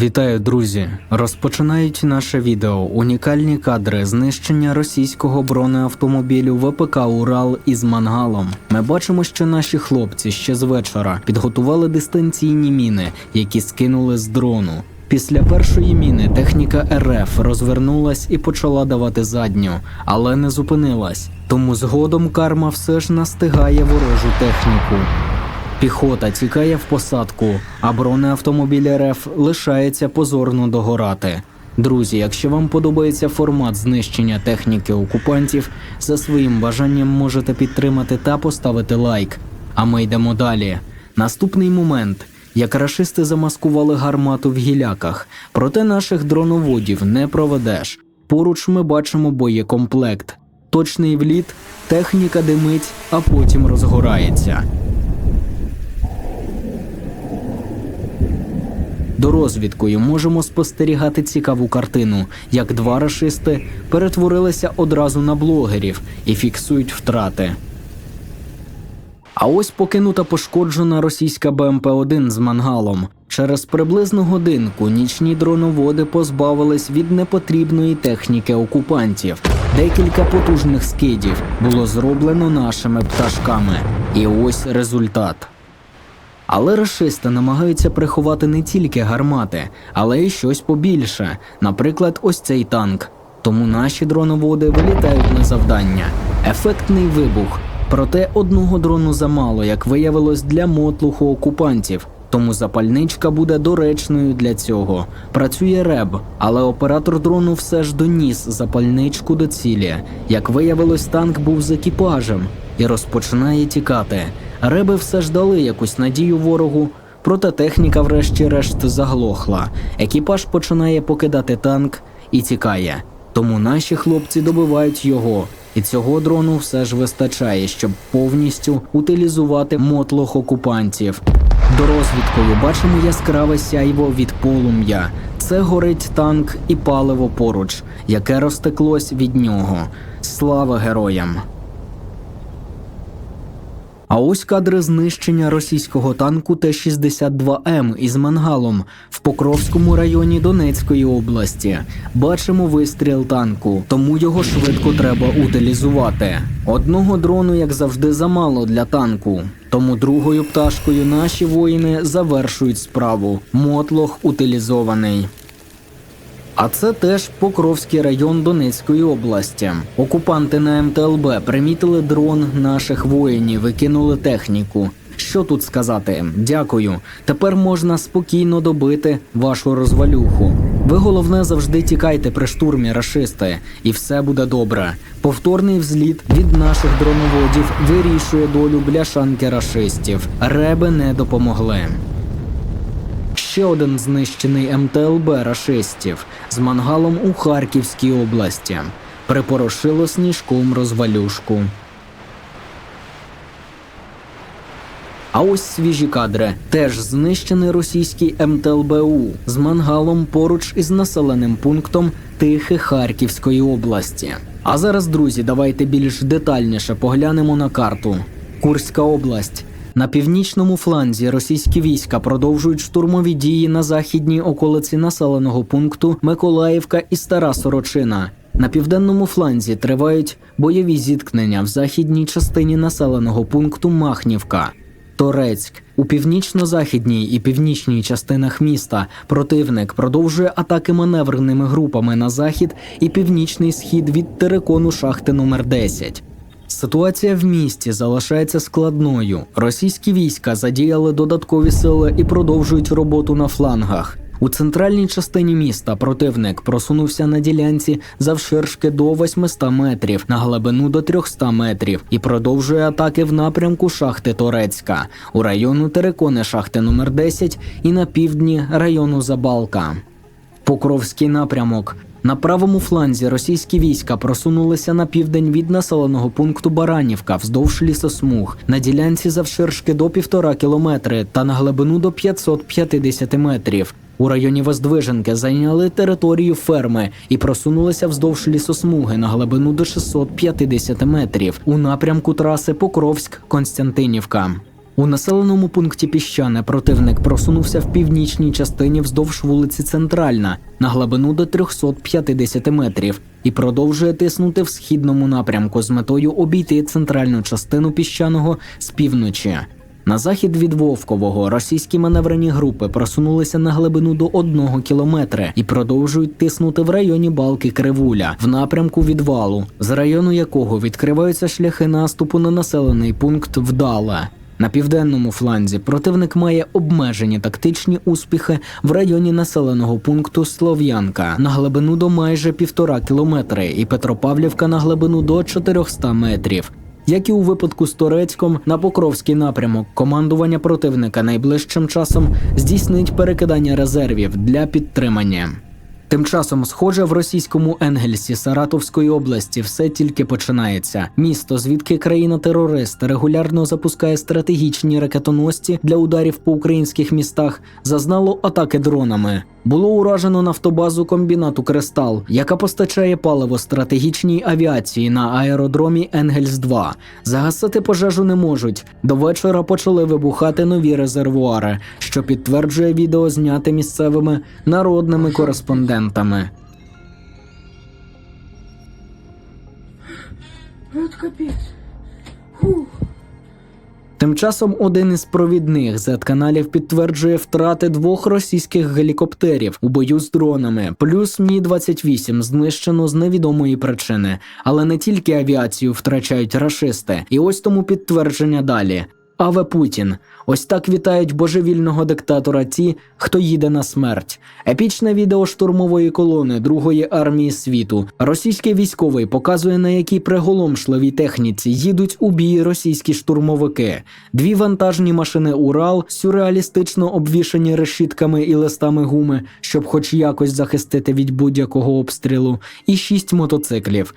Вітаю, друзі! Розпочинають наше відео унікальні кадри знищення російського бронеавтомобілю ВПК Урал із мангалом. Ми бачимо, що наші хлопці ще з вечора підготували дистанційні міни, які скинули з дрону. Після першої міни техніка РФ розвернулась і почала давати задню, але не зупинилась. Тому згодом карма все ж настигає ворожу техніку. Піхота тікає в посадку, а бронеавтомобіль РФ лишається позорно догорати. Друзі, якщо вам подобається формат знищення техніки окупантів, за своїм бажанням можете підтримати та поставити лайк. А ми йдемо далі. Наступний момент. Як рашисти замаскували гармату в гіляках, проте наших дроноводів не проведеш. Поруч ми бачимо боєкомплект. Точний вліт, техніка димить, а потім розгорається. Дорозвідкою можемо спостерігати цікаву картину, як два рашисти перетворилися одразу на блогерів і фіксують втрати. А ось покинута пошкоджена російська БМП-1 з мангалом. Через приблизно годинку нічні дроноводи позбавились від непотрібної техніки окупантів. Декілька потужних скидів було зроблено нашими пташками. І ось результат. Але рашисти намагаються приховати не тільки гармати, але й щось побільше, наприклад, ось цей танк. Тому наші дроноводи вилітають на завдання. Ефектний вибух. Проте одного дрону замало, як виявилось, для мотлуху окупантів. Тому запальничка буде доречною для цього. Працює реб, але оператор дрону все ж доніс запальничку до цілі. Як виявилось, танк був з екіпажем і розпочинає тікати. Реби все ж дали якусь надію ворогу, проте техніка, врешті-решт, заглохла. Екіпаж починає покидати танк і тікає. Тому наші хлопці добивають його, і цього дрону все ж вистачає, щоб повністю утилізувати мотлох окупантів. Дорозвідкою бачимо яскраве сяйво від полум'я. Це горить танк і паливо поруч, яке розтеклось від нього. Слава героям! А ось кадри знищення російського танку Т-62М із мангалом в Покровському районі Донецької області. Бачимо вистріл танку, тому його швидко треба утилізувати. Одного дрону, як завжди, замало для танку. Тому другою пташкою наші воїни завершують справу. Мотлох утилізований. А це теж Покровський район Донецької області. Окупанти на МТЛБ примітили дрон наших воїнів, викинули техніку. Що тут сказати? Дякую. Тепер можна спокійно добити вашу розвалюху. Ви головне завжди тікайте при штурмі рашисти, і все буде добре. Повторний взліт від наших дроноводів вирішує долю бляшанки рашистів. Реби не допомогли. Ще один знищений МТЛБ рашистів з мангалом у Харківській області. Припорошило сніжком розвалюшку. А ось свіжі кадри. Теж знищений російський МТЛБУ з мангалом поруч із населеним пунктом Тихе Харківської області. А зараз, друзі, давайте більш детальніше поглянемо на карту. Курська область. На північному фланзі російські війська продовжують штурмові дії на західній околиці населеного пункту Миколаївка і Стара Сорочина. На південному фланзі тривають бойові зіткнення в західній частині населеного пункту Махнівка. Торецьк у північно-західній і північній частинах міста противник продовжує атаки маневреними групами на захід і північний схід від терикону шахти номер 10 Ситуація в місті залишається складною. Російські війська задіяли додаткові сили і продовжують роботу на флангах. У центральній частині міста противник просунувся на ділянці завширшки до 800 метрів, на глибину до 300 метрів і продовжує атаки в напрямку шахти Торецька, у району Терекони шахти номер 10 і на півдні району Забалка. Покровський напрямок. На правому фланзі російські війська просунулися на південь від населеного пункту Баранівка вздовж лісосмуг на ділянці завширшки до півтора кілометри та на глибину до 550 метрів. У районі Воздвиженки зайняли територію ферми і просунулися вздовж лісосмуги на глибину до 650 метрів у напрямку траси Покровськ-Константинівка. У населеному пункті Піщане противник просунувся в північній частині вздовж вулиці Центральна на глибину до 350 метрів і продовжує тиснути в східному напрямку з метою обійти центральну частину піщаного з півночі. На захід від Вовкового російські маневрені групи просунулися на глибину до одного кілометра і продовжують тиснути в районі балки Кривуля в напрямку відвалу, з району якого відкриваються шляхи наступу на населений пункт Вдала. На південному фланзі противник має обмежені тактичні успіхи в районі населеного пункту Слов'янка на глибину до майже півтора кілометри і Петропавлівка на глибину до 400 метрів. Як і у випадку з Торецьком, на Покровський напрямок командування противника найближчим часом здійснить перекидання резервів для підтримання. Тим часом, схоже, в російському Енгельсі Саратовської області все тільки починається. Місто, звідки країна-терорист регулярно запускає стратегічні ракетоносці для ударів по українських містах, зазнало атаки дронами. Було уражено нафтобазу комбінату Кристал, яка постачає паливо стратегічній авіації на аеродромі Енгельс 2 Загасити пожежу не можуть. До вечора почали вибухати нові резервуари, що підтверджує відео зняте місцевими народними кореспондентами. Капец. Фух. Тим часом один із провідних Z-каналів підтверджує втрати двох російських гелікоптерів у бою з дронами, плюс Мі 28 знищено з невідомої причини. Але не тільки авіацію втрачають рашисти, і ось тому підтвердження далі. Аве Путін. Ось так вітають божевільного диктатора ті, хто їде на смерть. Епічне відео штурмової колони Другої армії світу. Російський військовий показує, на якій приголомшливій техніці їдуть у бій російські штурмовики. Дві вантажні машини Урал, сюрреалістично обвішані решітками і листами гуми, щоб хоч якось захистити від будь-якого обстрілу, і шість мотоциклів.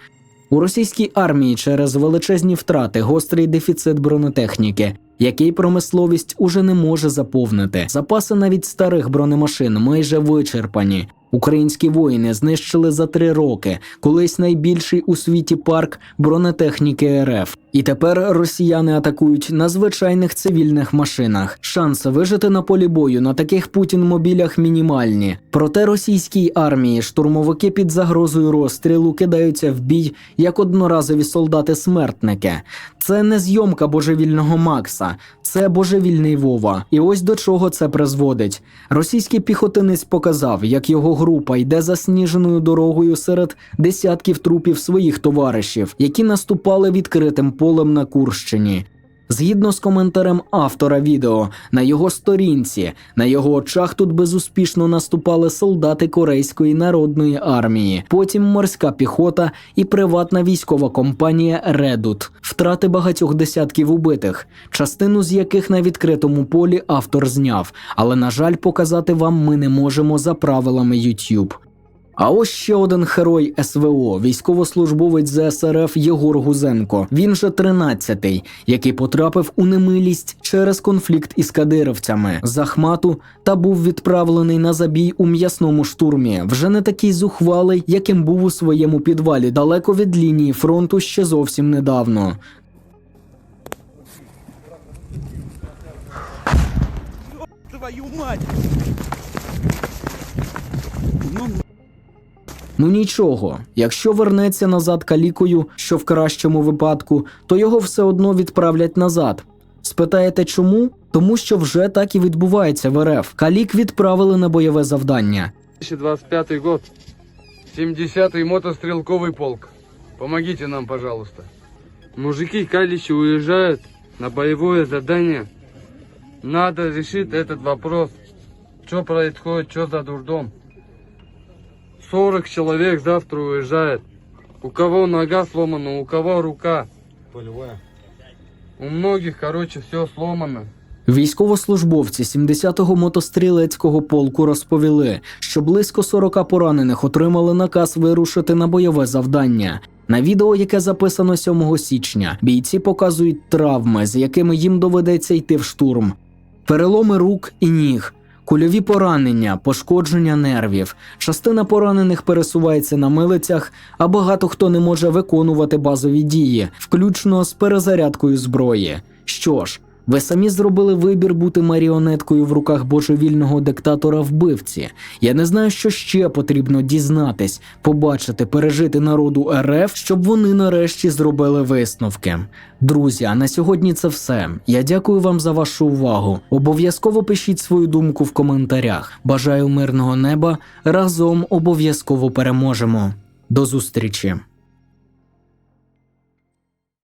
У російській армії через величезні втрати гострий дефіцит бронетехніки, який промисловість уже не може заповнити. Запаси навіть старих бронемашин майже вичерпані. Українські воїни знищили за три роки колись найбільший у світі парк бронетехніки РФ. І тепер росіяни атакують на звичайних цивільних машинах. Шанси вижити на полі бою на таких Путін-мобілях мінімальні. Проте російській армії штурмовики під загрозою розстрілу кидаються в бій як одноразові солдати-смертники. Це не зйомка божевільного Макса, це божевільний Вова. І ось до чого це призводить. Російський піхотинець показав, як його група йде засніженою дорогою серед десятків трупів своїх товаришів, які наступали відкритим полем на Курщині. Згідно з коментарем автора відео, на його сторінці, на його очах тут безуспішно наступали солдати Корейської народної армії, потім морська піхота і приватна військова компанія Редут. Втрати багатьох десятків убитих, частину з яких на відкритому полі автор зняв. Але на жаль, показати вам ми не можемо за правилами YouTube. А ось ще один герой СВО, військовослужбовець ЗСРФ Єгор Гузенко. Він же 13-й, який потрапив у немилість через конфлікт із кадировцями з Ахмату та був відправлений на забій у м'ясному штурмі. Вже не такий зухвалий, яким був у своєму підвалі, далеко від лінії фронту ще зовсім недавно. Твою мать! Ну нічого, якщо вернеться назад калікою, що в кращому випадку, то його все одно відправлять назад. Спитаєте чому? Тому що вже так і відбувається в РФ. Калік відправили на бойове завдання. 2025 год. 70-й мотострелковый полк. Помогите нам, пожалуйста. Мужики Каличи уезжают на боевое задание. Надо решить этот вопрос. Что происходит, что за дурдом? 40 человек завтра уезжает. У кого нога сломана, у кого рука. Полевая. У многих, короче, все сломано. Військовослужбовці 70-го мотострілецького полку розповіли, що близько 40 поранених отримали наказ вирушити на бойове завдання. На відео, яке записано 7 січня, бійці показують травми, з якими їм доведеться йти в штурм. Переломи рук і ніг, кульові поранення, пошкодження нервів. Частина поранених пересувається на милицях, а багато хто не може виконувати базові дії, включно з перезарядкою зброї. Що ж, Ви самі зробили вибір бути маріонеткою в руках божевільного диктатора вбивці. Я не знаю, що ще потрібно дізнатись, побачити, пережити народу РФ, щоб вони нарешті зробили висновки. Друзі, а на сьогодні це все. Я дякую вам за вашу увагу. Обов'язково пишіть свою думку в коментарях. Бажаю мирного неба. Разом обов'язково переможемо. До зустрічі!